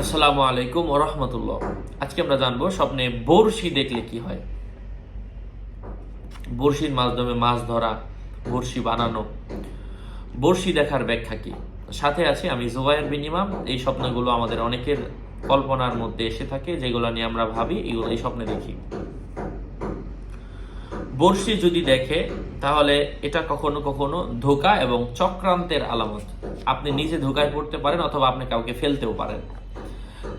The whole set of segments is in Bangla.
আসসালামু আলাইকুম রহমতুল্লাহ। আজকে আমরা জানব স্বপ্নে বড়শি দেখলে কি হয়? বড়শির মাধ্যমে মাছ ধরা, বড়শি বানানো, বড়শি দেখার ব্যাখ্যা কি? সাথে আছে আমি জুবাইর বিন ইমাম। এই স্বপ্নগুলো আমাদের অনেকের কল্পনার মধ্যে এসে থাকে, যেগুলো নিয়ে আমরা ভাবি, এগুলো এই স্বপ্নে দেখি। বড়শি যদি দেখে, তাহলে এটা কখনো কখনো ধোকা এবং চক্রান্তের আলামত। আপনি নিজে ধোকায় পড়তে পারেন অথবা আপনি কাউকে ফেলতেও পারেন।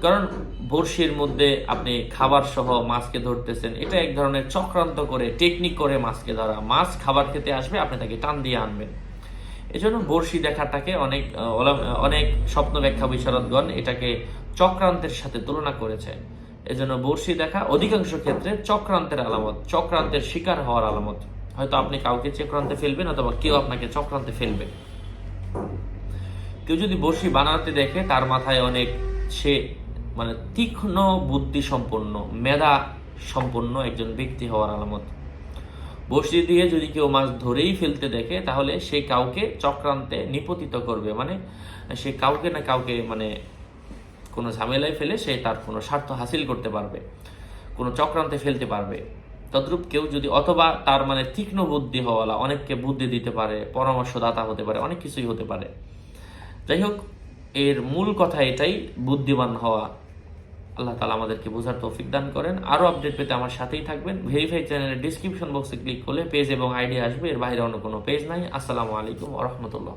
কারণ বড়শির মধ্যে আপনি খাবার সহ মাছকে ধরতেছেন, এটা এক ধরনের চক্রান্ত করে টেকনিক করে মাছকে ধরা। মাছ খাবার খেতে আসবে, আপনি তাকে টান দিয়ে আনবেন। এজন্য বড়শি দেখাটাকে অনেক অনেক স্বপ্ন ব্যাখ্যা বিশারদগণ এটাকে চক্রান্তের সাথে তুলনা করেছে। এজন্য বড়শি দেখা অধিকাংশ ক্ষেত্রে চক্রান্তের আলামত, চক্রান্তের শিকার হওয়ার আলামত। হয়তো আপনি কাউকে চক্রান্তে ফেলবেন অথবা কেউ আপনাকে চক্রান্তে ফেলবে। কেউ যদি বড়শি বানাতে দেখে, তার মাথায় অনেক সে মানে তীক্ষ্ণ বুদ্ধি সম্পন্ন, মেধা সম্পন্ন একজন ব্যক্তি হওয়ার আলামত। বড়শি দিয়ে যদি কেউ মাছ ধরেই ফেলতে দেখে, তাহলে সে কাউকে চক্রান্তে নিপতিত করবে। মানে সে কাউকে না কাউকে মানে কোনো ঝামেলায় ফেলে সে তার কোনো স্বার্থ হাসিল করতে পারবে, কোনো চক্রান্তে ফেলতে পারবে। তদ্রূপ কেউ যদি অথবা তার মানে তীক্ষ্ণ বুদ্ধি হওয়ালা অনেককে বুদ্ধি দিতে পারে, পরামর্শদাতা হতে পারে, অনেক কিছুই হতে পারে। যাই হোক, এর মূল কথা এটাই, বুদ্ধিমান হওয়া। আল্লাহ তালা আমাদেরকে বোঝার তৌফিক দান করেন। আরও আপডেট পেতে আমার সাথেই থাকবেন। ভেরিফাই চ্যানেলের ডিসক্রিপশন বক্সে ক্লিক করলে পেজ এবং আইডি আসবে। এর বাইরে অন্য কোনো পেজ নাই। আসসালামু আলাইকুম রহমতুল্লাহ।